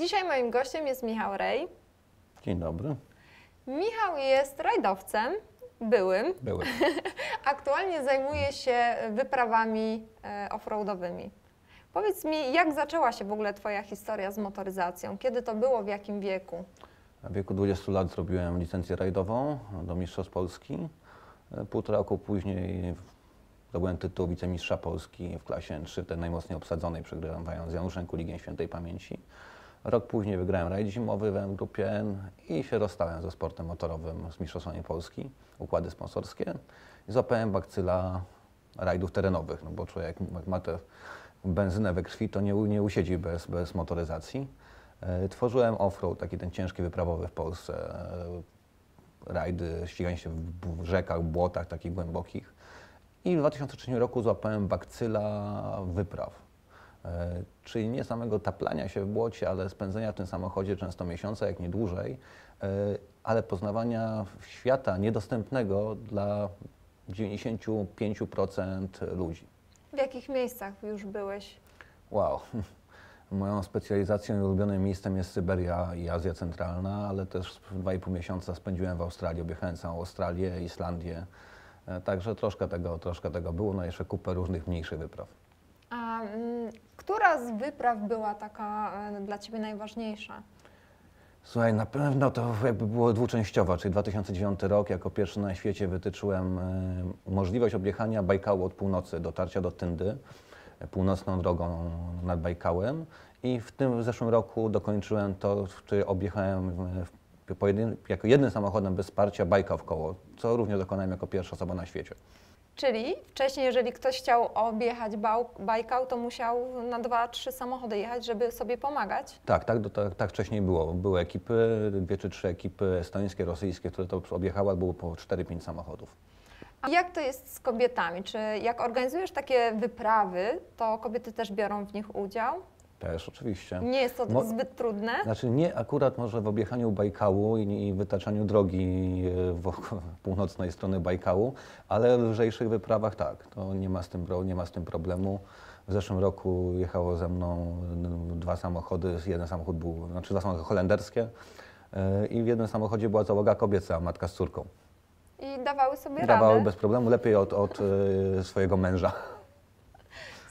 Dzisiaj moim gościem jest Michał Rej. Dzień dobry. Michał jest rajdowcem, byłym. Były. Aktualnie zajmuje się wyprawami e, offroadowymi. Powiedz mi, jak zaczęła się w ogóle Twoja historia z motoryzacją? Kiedy to było, w jakim wieku? W wieku 20 lat zrobiłem licencję rajdową do Mistrzostw Polski. E, Półtora roku później zdobyłem tytuł wicemistrza Polski w klasie N3, tej najmocniej obsadzonej, przegrywając z Januszem Kuligiem Świętej Pamięci. Rok później wygrałem rajd zimowy w M grupie N i się rozstałem ze sportem motorowym z Mistrzostwami Polski, układy sponsorskie. I złapałem bakcyla rajdów terenowych, no bo człowiek jak ma tę benzynę we krwi, to nie, nie usiedzi bez, bez motoryzacji. E, Tworzyłem offroad, taki ten ciężki wyprawowy w Polsce. E, Rajdy, ściganie się w, w rzekach, błotach takich głębokich. I w 2003 roku złapałem bakcyla wypraw. E, Czyli nie samego taplania się w błocie, ale spędzenia w tym samochodzie często miesiące, jak nie dłużej, e, ale poznawania świata niedostępnego dla 95% ludzi. W jakich miejscach już byłeś? Wow. Moją specjalizacją i ulubionym miejscem jest Syberia i Azja Centralna, ale też dwa i pół miesiąca spędziłem w Australii, objechałem całą Australię, Islandię. E, Także troszkę tego, troszkę tego było, no jeszcze kupę różnych mniejszych wypraw. Mm, która z wypraw była taka e, dla Ciebie najważniejsza? Słuchaj, na pewno to jakby było dwuczęściowo, czyli 2009 rok jako pierwszy na świecie wytyczyłem e, możliwość objechania Bajkału od północy, dotarcia do Tyndy, e, północną drogą nad Bajkałem i w tym w zeszłym roku dokończyłem to, czyli objechałem jako jednym samochodem bez wsparcia Bajka w koło, co również dokonałem jako pierwsza osoba na świecie. Czyli wcześniej, jeżeli ktoś chciał objechać Bajkał, to musiał na dwa, trzy samochody jechać, żeby sobie pomagać. Tak, tak, tak, tak wcześniej było. Były ekipy, dwie czy trzy ekipy estońskie, rosyjskie, które to objechały, było po 4-5 samochodów. A jak to jest z kobietami? Czy jak organizujesz takie wyprawy, to kobiety też biorą w nich udział? Też oczywiście. Nie jest to Mo- zbyt trudne? Znaczy nie akurat może w objechaniu Bajkału i, i wytaczaniu drogi e, wokół północnej strony Bajkału, ale w lżejszych wyprawach tak, to nie ma z tym, nie ma z tym problemu. W zeszłym roku jechało ze mną dwa samochody, jeden samochód był, znaczy dwa samochody holenderskie e, i w jednym samochodzie była załoga kobieca, matka z córką. I dawały sobie Dawały radę? bez problemu, lepiej od, od e, swojego męża.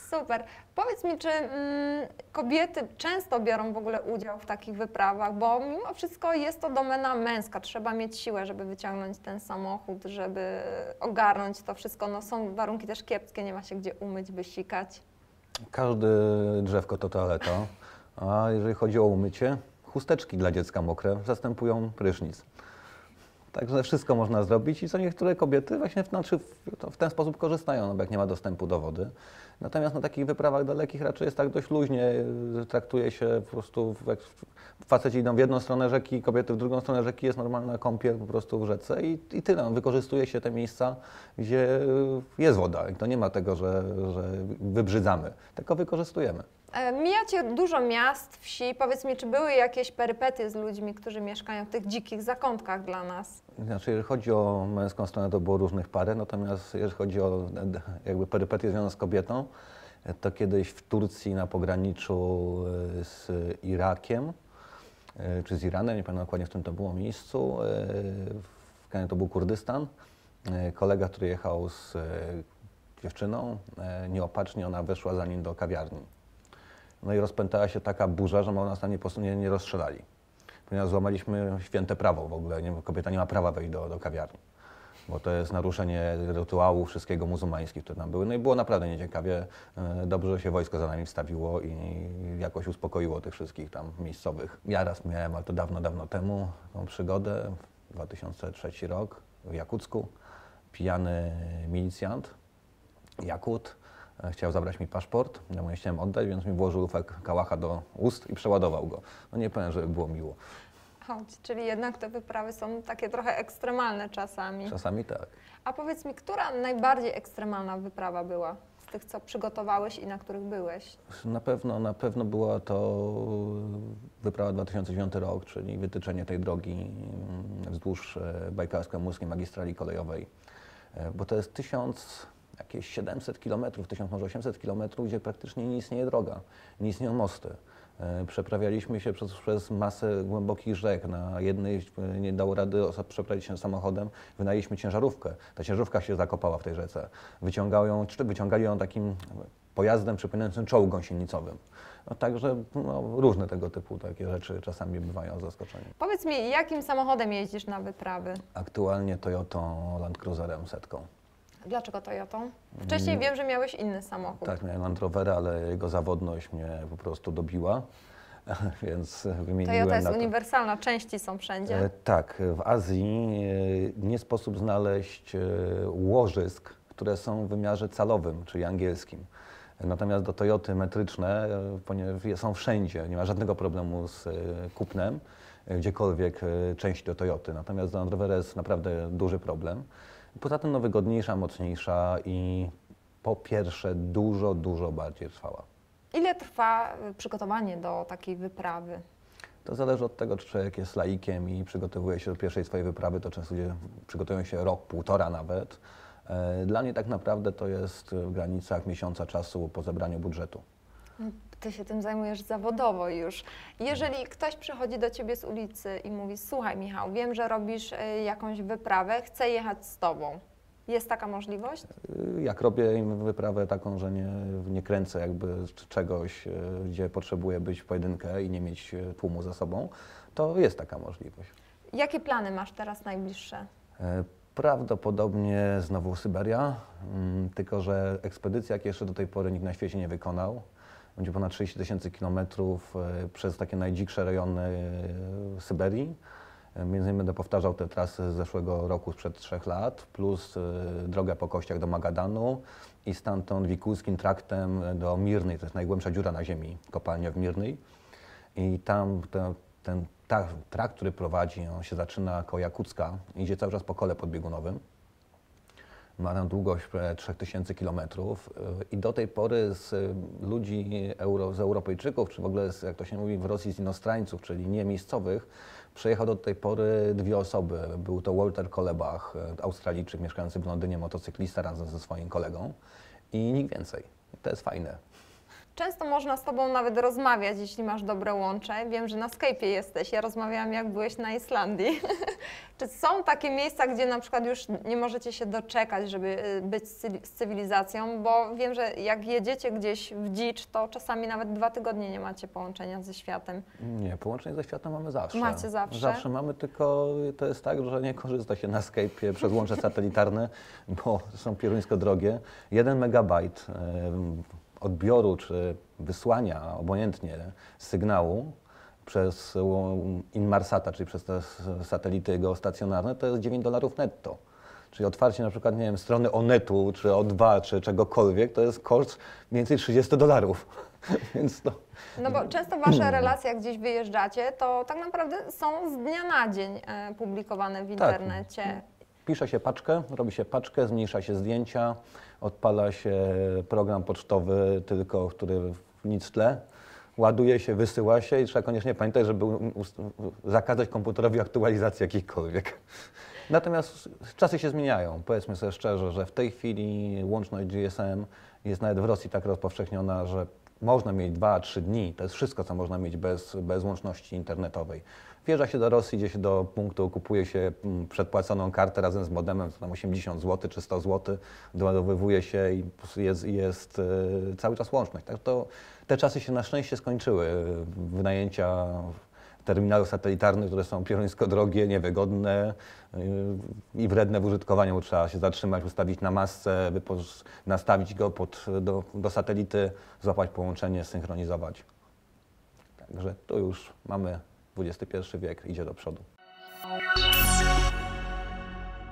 Super. Powiedz mi, czy mm, kobiety często biorą w ogóle udział w takich wyprawach, bo mimo wszystko jest to domena męska. Trzeba mieć siłę, żeby wyciągnąć ten samochód, żeby ogarnąć to wszystko. No, są warunki też kiepskie, nie ma się gdzie umyć, wysikać. Każde drzewko to toaleta, a jeżeli chodzi o umycie, chusteczki dla dziecka mokre zastępują prysznic. Także wszystko można zrobić i co niektóre kobiety właśnie w, znaczy w, ten sposób korzystają, no bo jak nie ma dostępu do wody. Natomiast na takich wyprawach dalekich raczej jest tak dość luźnie, traktuje się po prostu, jak faceci idą w jedną stronę rzeki, kobiety w drugą stronę rzeki, jest normalna kąpiel po prostu w rzece i, i tyle. No, Wykorzystuje się te miejsca, gdzie jest woda i to nie ma tego, że, że wybrzydzamy, tylko wykorzystujemy. E, Mijacie dużo miast, wsi. Powiedz mi, czy były jakieś perypetie z ludźmi, którzy mieszkają w tych dzikich zakątkach dla nas? Znaczy, jeżeli chodzi o męską stronę, to było różnych parę, natomiast jeżeli chodzi o jakby perypetie związane z kobietą, e, to kiedyś w Turcji na pograniczu e, z Irakiem, czy z Iranem, nie pamiętam dokładnie w którym to było miejscu, w kraju to był Kurdystan, kolega, który jechał z dziewczyną, nieopatrznie ona weszła za nim do kawiarni. No i rozpętała się taka burza, że nas tam nie, nie, nie rozstrzelali ponieważ złamaliśmy święte prawo w ogóle. Nie, kobieta nie ma prawa wejść do, do kawiarni, bo to jest naruszenie rytuału wszystkiego muzułmańskich, które tam były. No i było naprawdę nieciekawie. E, Dobrze, że się wojsko za nami wstawiło i jakoś uspokoiło tych wszystkich tam miejscowych. Ja raz miałem, ale to dawno, dawno temu, tą przygodę, 2003 rok w Jakucku. Pijany milicjant, Jakut, chciał zabrać mi paszport, ja mu nie chciałem oddać, więc mi włożył lufek kałacha do ust i przeładował go. No nie powiem, żeby było miło. Chodź, czyli jednak te wyprawy są takie trochę ekstremalne czasami. Czasami tak. A powiedz mi, która najbardziej ekstremalna wyprawa była z tych, co przygotowałeś i na których byłeś? Na pewno, na pewno była to wyprawa 2009 rok, czyli wytyczenie tej drogi mm, wzdłuż e, Bajkalsko-Amurskiej magistrali kolejowej, E, bo to jest 1000, jakieś 700 kilometrów, 1000 może 800 kilometrów, gdzie praktycznie nie istnieje droga, nie istnieją mosty. E, Przeprawialiśmy się przez, przez masę głębokich rzek. Na jednej e, nie dało rady przeprawić się samochodem, wynajęliśmy ciężarówkę. Ta ciężarówka się zakopała w tej rzece. Wyciągał ją, wyciągali ją takim pojazdem przypominającym czołg gąsienicowym. No, także no, różne tego typu takie rzeczy czasami bywają zaskoczeniem. Powiedz mi, jakim samochodem jeździsz na wyprawy? Aktualnie Toyotą Land Cruiserem setką. Dlaczego Toyotą? Wcześniej wiem, że miałeś inny samochód. Tak, miałem Land Rovera, ale jego zawodność mnie po prostu dobiła, więc wymieniłem Toyota jest na to. uniwersalna, części są wszędzie. E, Tak, w Azji e, nie sposób znaleźć e, łożysk, które są w wymiarze calowym, czyli angielskim. Natomiast do Toyoty metryczne ponieważ są wszędzie, nie ma żadnego problemu z kupnem, gdziekolwiek część do Toyoty. Natomiast do Land Rovera jest naprawdę duży problem. Poza tym no, wygodniejsza, mocniejsza i po pierwsze dużo, dużo bardziej trwała. Ile trwa y, przygotowanie do takiej wyprawy? To zależy od tego, czy człowiek jest laikiem i przygotowuje się do pierwszej swojej wyprawy, to często ludzie przygotowują się rok, półtora nawet. E, Dla mnie tak naprawdę to jest w granicach miesiąca czasu po zebraniu budżetu. Ty się tym zajmujesz zawodowo już. Jeżeli ktoś przychodzi do ciebie z ulicy i mówi: Słuchaj, Michał, wiem, że robisz y, jakąś wyprawę, chcę jechać z tobą. Jest taka możliwość? Y, Jak robię im wyprawę taką, że nie, nie kręcę jakby czegoś, e, gdzie potrzebuję być w pojedynkę i nie mieć e, tłumu za sobą, to jest taka możliwość. Jakie plany masz teraz najbliższe? E, Prawdopodobnie znowu Syberia, mm, tylko że ekspedycja, jakiej jeszcze do tej pory nikt na świecie nie wykonał, będzie ponad 30 tysięcy kilometrów e, przez takie najdziksze rejony e, Syberii. E, Między innymi będę powtarzał te trasy z zeszłego roku, sprzed trzech lat, plus drogę po kościach do Magadanu i stamtąd wikulskim traktem do Mirnej, to jest najgłębsza dziura na ziemi, kopalnia w Mirnej. I tam te, ten trakt, który prowadzi, on się zaczyna koło Jakucka, idzie cały czas po kole podbiegunowym. Ma tam długość e, 3000 km i do tej pory z e, ludzi, euro, z Europejczyków, czy w ogóle, z, jak to się mówi w Rosji, z inostrańców, czyli nie miejscowych, przejechał do tej pory dwie osoby. Był to Walter Kolebach, e, Australijczyk mieszkający w Londynie, motocyklista razem ze swoim kolegą i nikt więcej. To jest fajne. Często można z Tobą nawet rozmawiać, jeśli masz dobre łącze. Wiem, że na Skype'ie jesteś. Ja rozmawiałam, jak byłeś na Islandii. Czy są takie miejsca, gdzie na przykład już nie możecie się doczekać, żeby y, być z cywi- z cywilizacją? Bo wiem, że jak jedziecie gdzieś w dzicz, to czasami nawet dwa tygodnie nie macie połączenia ze światem. Nie, połączenie ze światem mamy zawsze. Macie zawsze? Zawsze mamy, tylko to jest tak, że nie korzysta się na Skype'ie przez łącze satelitarne, bo są pieruńsko drogie. Jeden megabajt em, odbioru czy wysłania, obojętnie, sygnału przez Inmarsata, czyli przez te satelity geostacjonarne, to jest 9 dolarów netto. Czyli otwarcie na przykład, nie wiem, strony Onetu, czy O2, czy czegokolwiek, to jest koszt mniej więcej 30 dolarów. Więc to... No bo często Wasze relacje, jak gdzieś wyjeżdżacie, to tak naprawdę są z dnia na dzień e, publikowane w Tak. Pisze się paczkę, robi się paczkę, zmniejsza się zdjęcia, odpala się program pocztowy, tylko który nic tle, ładuje się, wysyła się i trzeba koniecznie pamiętać, żeby zakazać komputerowi aktualizacji jakichkolwiek. Natomiast czasy się zmieniają. Powiedzmy sobie szczerze, że w tej chwili łączność GSM jest nawet w Rosji tak rozpowszechniona, że można mieć 2-3 dni. To jest wszystko, co można mieć bez, bez łączności internetowej. Wjeżdża się do Rosji, idzie się do punktu, kupuje się mm, przedpłaconą kartę razem z modemem, tam 80 zł czy 100 zł, doładowywuje się i jest, jest e, cały czas łączność. Tak to te czasy się na szczęście skończyły. Wynajęcia terminalów satelitarnych, które są pieruńsko drogie, niewygodne yy, i wredne w użytkowaniu, bo trzeba się zatrzymać, ustawić na masce, nastawić go pod, do, do satelity, złapać połączenie, synchronizować. Także tu już mamy XXI wiek, idzie do przodu.